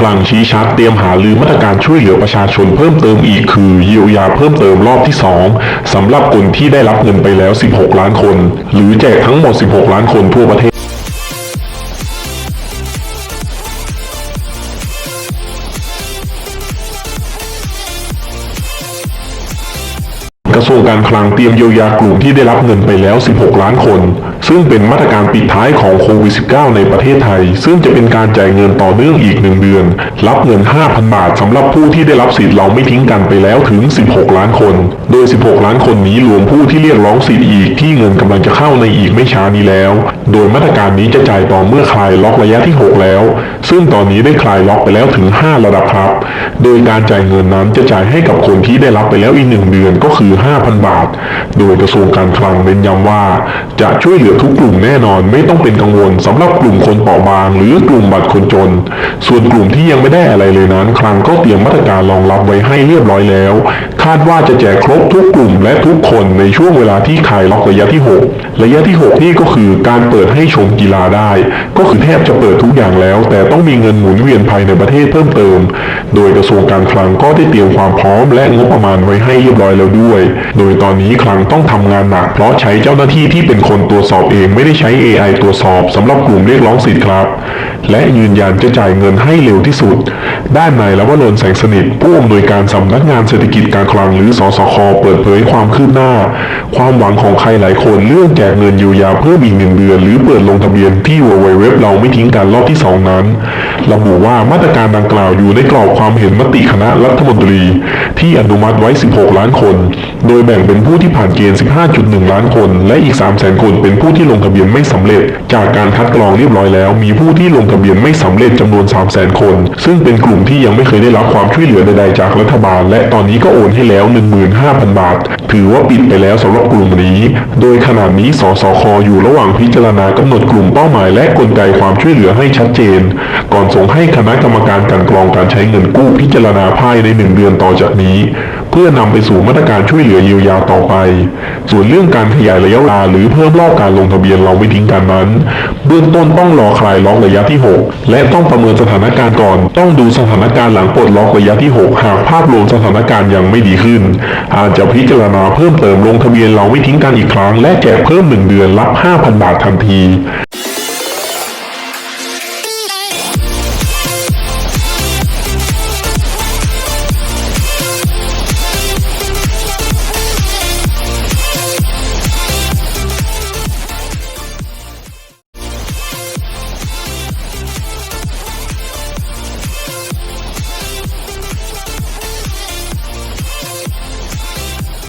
คลังชี้ชัดเตรียมหาลือมาตรการช่วยเหลือประชาชนเพิ่มเติมอีกคือเยียวยาเพิ่มเติมรอบที่ 2สำหรับคนที่ได้รับเงินไปแล้ว 16 ล้านคน หรือแจกทั้งหมด 16 ล้านคนทั่วประเทศกระทรวงการคลังเตรียมเยียวยากลุ่มที่ได้รับเงินไปแล้ว 16 ล้านคน ซึ่งเป็นมาตรการปิดท้ายของโควิด -19 ในประเทศไทย ซึ่งจะเป็นการจ่ายเงินต่อเนื่องอีก 1 เดือน รับเงิน 5,000 บาทสำหรับผู้ที่ได้รับสิทธิ์เราไม่ทิ้งกันไปแล้วถึง 16 ล้านคน โดย 16 ล้านคนนี้รวมผู้ที่เรียกร้องสิทธิ์อีกที่เงินกำลังจะเข้าในอีกไม่ช้านี้แล้ว โดยมาตรการนี้จะจ่ายต่อเมื่อคลายล็อกระยะที่ 6 แล้ว ซึ่งตอนนี้ได้คลายล็อกไปแล้วถึง 5 ระดับครับ โดยการจ่ายเงินนั้นจะจ่ายให้กับคนที่ได้รับไปแล้วอีกหนึ่งเดือนก็คือ 5,000 บาท โดยกระทรวงการคลังเน้นย้ำว่าจะช่วยเหลือทุกกลุ่มแน่นอนไม่ต้องเป็นกังวลสำหรับกลุ่มคนเปราะบาง หรือกลุ่มบัตรคนจน ส่วนกลุ่มที่ยังไม่ได้อะไรเลยนั้น คลังก็เตรียมมาตรการรองรับไว้ให้เรียบร้อยแล้ว คาดว่าจะแจกครบทุกกลุ่มและทุกคนในช่วงเวลาที่คลายล็อกระยะที่ 6 ระยะที่ 6 นี่ก็คือการเปิดให้ชมกีฬาได้ ก็คือแทบจะเปิดทุกอย่างแล้ว แต่ต้องมีเงินหมุนเวียนภายในประเทศเพิ่มเติม โดยกระทรวงการคลังก็ได้เตรียมความพร้อม และงบประมาณไว้ให้เรียบร้อยแล้วด้วย โดยตอนนี้คลังต้องทำงานหนักเพราะใช้เจ้าหน้าที่ที่เป็นคนตรวจสอบเองไม่ได้ใช้ AI ตรวจสอบสำหรับกลุ่มเรียกร้องสิทธิ์ครับ และยืนยันจะจ่ายเงินให้เร็วที่สุด ด้านนายลวรนแสงสนิท ผู้อำนวยการสำนักงานเศรษฐกิจการคลังหรือสสคเปิดเผยความคืบหน้า ความหวังของใครหลายคนเรื่องแจกเงินเยียวยาเพิ่มอีกหนึ่งเดือน หรือเปิดลงทะเบียนที่ www เราไม่ทิ้งกันรอบที่สองนั้นระบุว่ามาตรการดังกล่าวอยู่ในกรอบความเห็นมติคณะรัฐมนตรี ที่อนุมัติไว้ 16 ล้านคน โดยแบ่งเป็นผู้ที่ผ่านเกณฑ์ 15.1 ล้านคน และอีก 3 0 0 0 0 0 คนเป็นผู้ที่ลงทะเบียนไม่สำเร็จ จากการคัดกรองเรียบร้อยแล้ว มีผู้ที่ลงทะเบียนไม่สำเร็จจำนวน 3 0 0 0 0 0 คน ซึ่งเป็นกลุ่มที่ยังไม่เคยได้รับความช่วยเหลือใดๆจากรัฐบาล และตอนนี้ก็โอนให้แล้ว 15,000 บาท ถือว่าปิดไปแล้วสำหรับกลุ่มนี้ โดยขณะนี้สสคอยู่ระหว่างพิจารณากำหนดกลุ่มเป้าหมายและกลไกความช่วยเหลือให้ชัดเจน ก่อนส่งให้คณะกรรมการกลันกรองการใช้เงินกู้พิจารณาภายในหนึ่งเดือนต่อจากนี้ เพื่อนำไปสู่มาตรการช่วยเหลือเยียวยาต่อไป ส่วนเรื่องการขยายระยะเวลาหรือเพิ่มรอบการลงทะเบียนเราไม่ทิ้งกันนั้น เบื้องต้นต้องรอคลายล็อกระยะที่ 6 และต้องประเมินสถานการณ์ก่อน ต้องดูสถานการณ์หลังปลดล็อกระยะที่ 6 หากภาพรวมสถานการณ์ยังไม่ดีขึ้น อาจจะพิจารณาเพิ่มเติมลงทะเบียนเราไม่ทิ้งกันอีกครั้ง และแจกเพิ่ม 1 เดือนรับ 5,000 บาททันที